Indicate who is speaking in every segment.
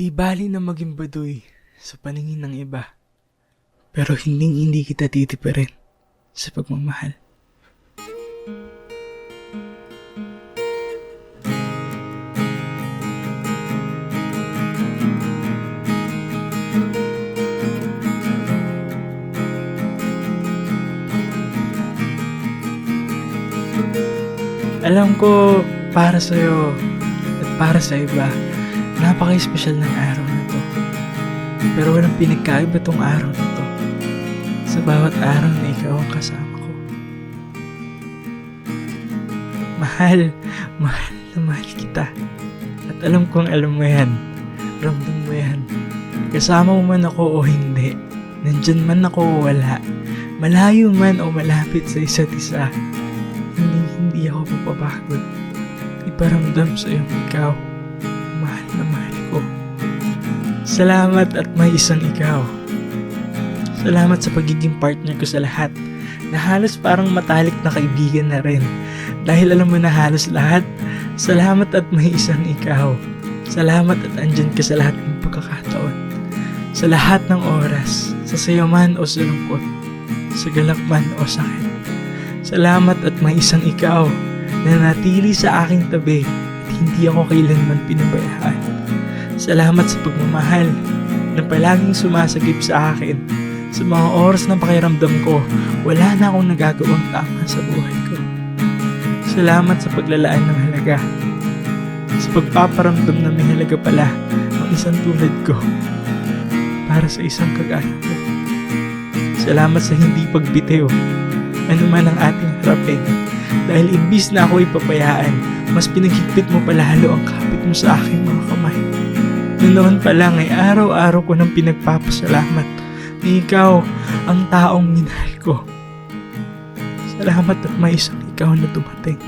Speaker 1: Di bali na maging baduy sa paningin ng iba. Pero hindi hindi kita titipirin sa pagmamahal. Alam ko para sa'yo at para sa iba, napaka-espesyal ng araw na to. Pero walang pinagkaiba tong araw na to. Sa bawat araw na ikaw ang kasama ko. Mahal, mahal na mahal kita. At alam kong alam mo yan. Ramdam mo yan. Kasama mo man ako o hindi. Nandyan man ako o wala. Malayo man o malapit sa isa't isa. Hindi, hindi ako mapapagod. Iparamdam sa iyong ikaw. Salamat at may isang ikaw. Salamat sa pagiging partner ko sa lahat na halos parang matalik na kaibigan na rin. Dahil alam mo na halos lahat, salamat at may isang ikaw. Salamat at andyan ka sa lahat ng pagkakataon. Sa lahat ng oras, sa sayo man o sa lungkot, sa galak man o sakit. Salamat at may isang ikaw na natili sa aking tabi at hindi ako kailanman pinabayaan. Salamat sa pagmamahal na palaging sumasagip sa akin. Sa mga oras na pakiramdam ko, wala na akong nagagawang tama sa buhay ko. Salamat sa paglalaan ng halaga. Sa pagpaparamdam na may halaga pala ang isang tulad ko para sa isang kagaya ko. Salamat sa hindi pagbitiw ano man ang ating harapin. Dahil imbis na ako ipapayaan, mas pinaghigpit mo palalo ang kapit mo sa aking mga kamay. Noon pa lang ay araw-araw ko nang pinagpapasalamat na ikaw ang taong minahal ko. Salamat at may isang ikaw na dumating.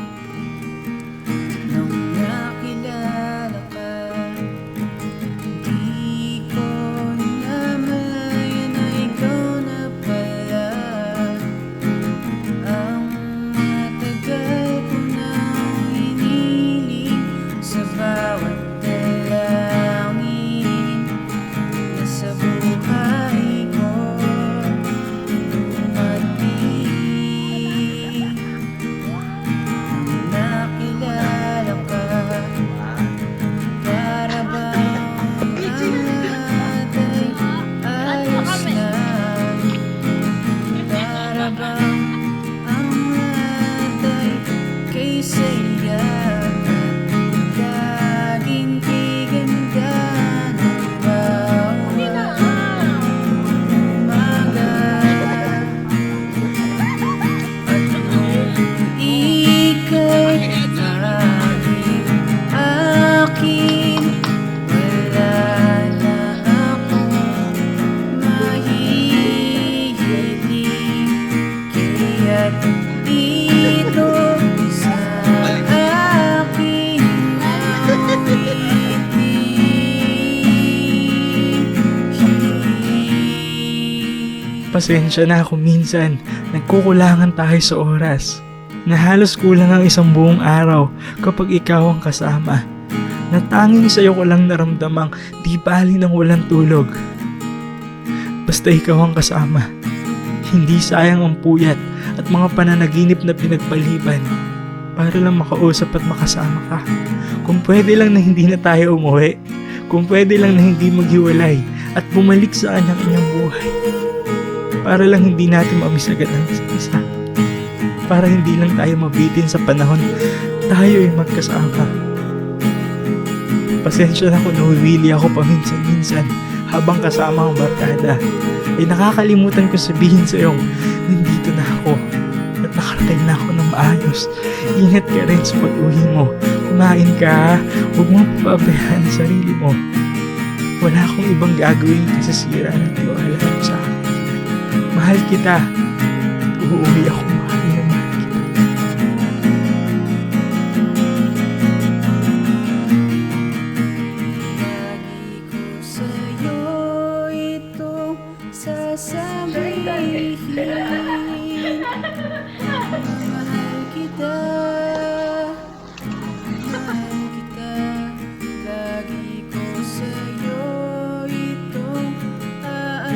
Speaker 1: Pasensya na kung minsan nagkukulangan tayo sa oras. Na halos kulang ang isang buong araw kapag ikaw ang kasama. Na tanging sa'yo ko lang naramdamang di bali ng walang tulog. Basta ikaw ang kasama. Hindi sayang ang puyat at mga pananaginip na pinagpaliban para lang makausap at makasama ka. Kung pwede lang na hindi na tayo umuwi. Kung pwede lang na hindi maghiwalay at bumalik sa kanyang buhay para lang hindi natin mamiss agad ang isa. Para hindi lang tayo mabitin sa panahon tayo ay magkasama. Pasensya na kung nawiwili ako paminsan-minsan habang kasama ang barkada. Ay nakakalimutan ko sabihin sa iyo, nandito na ako at nakarating na ako ng maayos. Ingat ka rin sa pag-uwi mo. Kumain ka, huwag mo papabayaan ang sarili mo. Wala akong ibang gagawin kasi sira ng tiwala sa akin. Mahal kita. Uuwi ako mahal na mahal kita.
Speaker 2: Lagi ko sa'yo itong sasabihin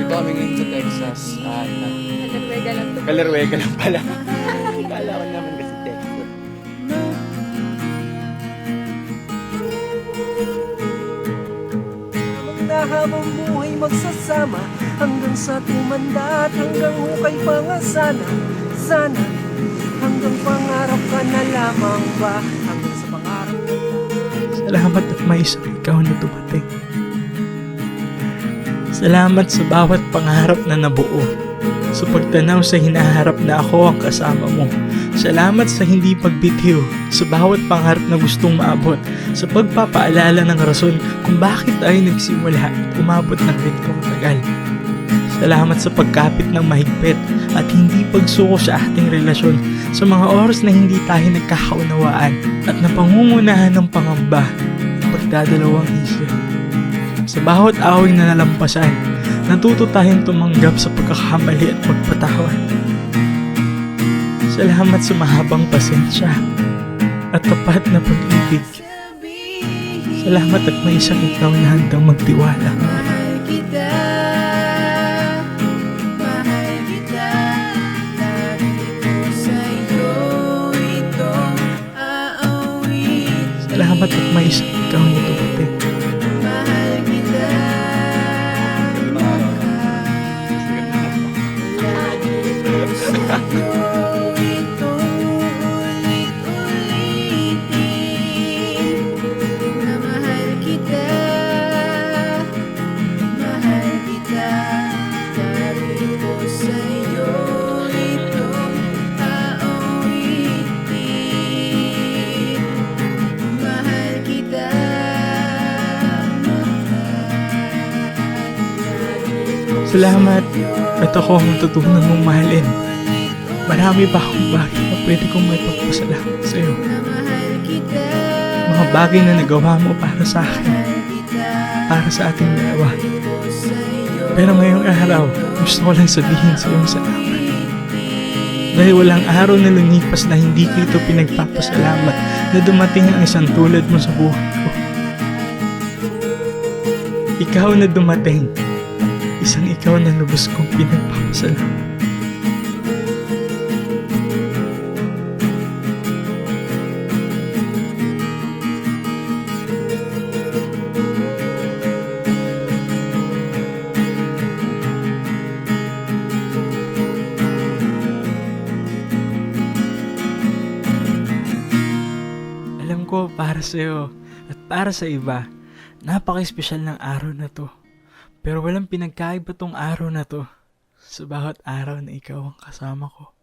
Speaker 1: Texas. Ah, na,
Speaker 3: Nagwega lang to.
Speaker 1: Kalerwega lang pala. Kala ko naman kasi Texas.
Speaker 2: Na habang buhay magsasama Hanggang sa tumanda at hanggang hukay pangasana Sana hanggang pangarap ka na lamang ba Hanggang sa pangarap ka
Speaker 1: Salamat at may isang ikaw na dumating. Salamat sa bawat pangarap na nabuo. Sa pagtanaw sa hinaharap na ako ang kasama mo. Salamat sa hindi pagbitiw. Sa bawat pangarap na gustong maabot. Sa pagpapaalala ng rason kung bakit tayo nagsimula at umabot ng ganitong tagal. Salamat sa pagkapit ng mahigpit at hindi pagsuko sa ating relasyon sa mga oras na hindi tayo nagkakaunawaan at napangungunahan ng pangamba pagdadalawang isip. Sa bawat away na nalampasan, natuto tayong tumanggap sa pagkakamali at magpatawad. Salamat sa mahabang pasensya at tapat na pag-ibig. Salamat at may isang ikaw na handang magtiwala. Salamat at may isang ikaw na dumating. Salamat at ako ang natutunan mong mahalin. Marami pa akong bagay na pwede kong may pagpasalamat sa iyo. Mga bagay na nagawa mo para sa akin, para sa ating dalawa. Pero ngayong araw, gusto ko lang sabihin sa iyong salamat. Dahil walang araw na lumipas na hindi ko ito pinagpapasalamat na dumating ang isang tulad mo sa buhay ko. Ikaw na dumating, isang ikaw na lubos kong pinagpapasalamat. Alam ko para sa iyo at para sa iba, napaka-espesyal ng araw na to. Pero walang pinagkaiba tong araw na to sa bawat araw na ikaw ang kasama ko.